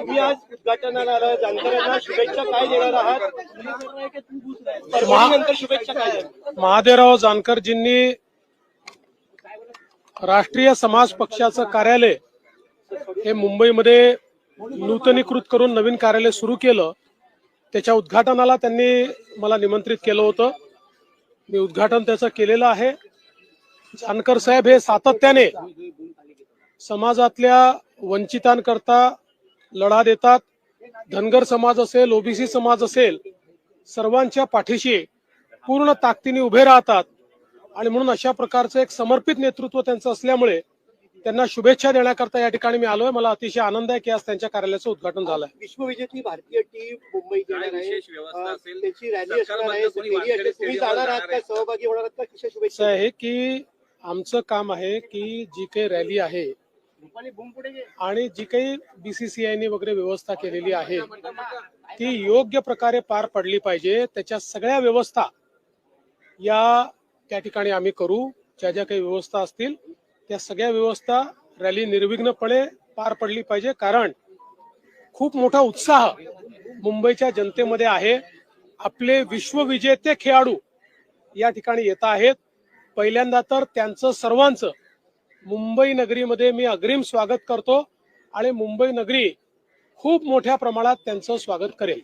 उद्घाटनाला शुभेच्छा काय देणार आहात? परभणीनंतर शुभेच्छा काय महादेवराव जानकरजींनी राष्ट्रीय समाज पक्षाचं कार्यालय हे मुंबईमध्ये नूतनीकृत करून नवीन कार्यालय सुरू केलं. त्याच्या उद्घाटनाला त्यांनी मला निमंत्रित केलं होतं. मी उद्घाटन त्याचं केलेलं आहे. जानकर साहेब हे सातत्याने समाजातल्या वंचितांकरता लढा देतात. धनगर समाज असेल ओबीसी समाज असेल सर्वांच्या पाठीशी पूर्ण ताकदीने उभे राहतात. आणि म्हणून अशा प्रकारचं एक समर्पित नेतृत्व त्यांचं असल्यामुळे त्यांना शुभेच्छा देण्याकरता या ठिकाणी मी आलोय. मला अतिशय आनंद आहे की आज त्यांच्या कार्यालयाचं उद्घाटन झालंय. विश्वविजेती भारतीय टीम मुंबईत येणार आहे. सहभागी होणार आहात का? कशा असं शुभेच्छा आहे की आमचं काम आहे की जी काही रॅली आहे आणि जी काही बीसीसीआयने वगैरे व्यवस्था केलेली आहे ती योग्य प्रकारे पार पडली पाहिजे. त्याच्या सगळ्या व्यवस्था या त्या ठिकाणी आम्ही करू. ज्या ज्या काही व्यवस्था असतील त्या सगळ्या व्यवस्था रॅली निर्विघ्नपणे पार पडली पाहिजे. कारण खूप मोठा उत्साह मुंबईच्या जनतेमध्ये आहे. आपले विश्वविजेते खेळाडू या ठिकाणी येत आहेत. पहिल्यांदा तर त्यांचं सर्वांचं मुंबई नगरीमध्ये मी अग्रिम स्वागत करतो आणि मुंबई नगरी खूप मोठ्या प्रमाणात त्यांचं स्वागत करेल.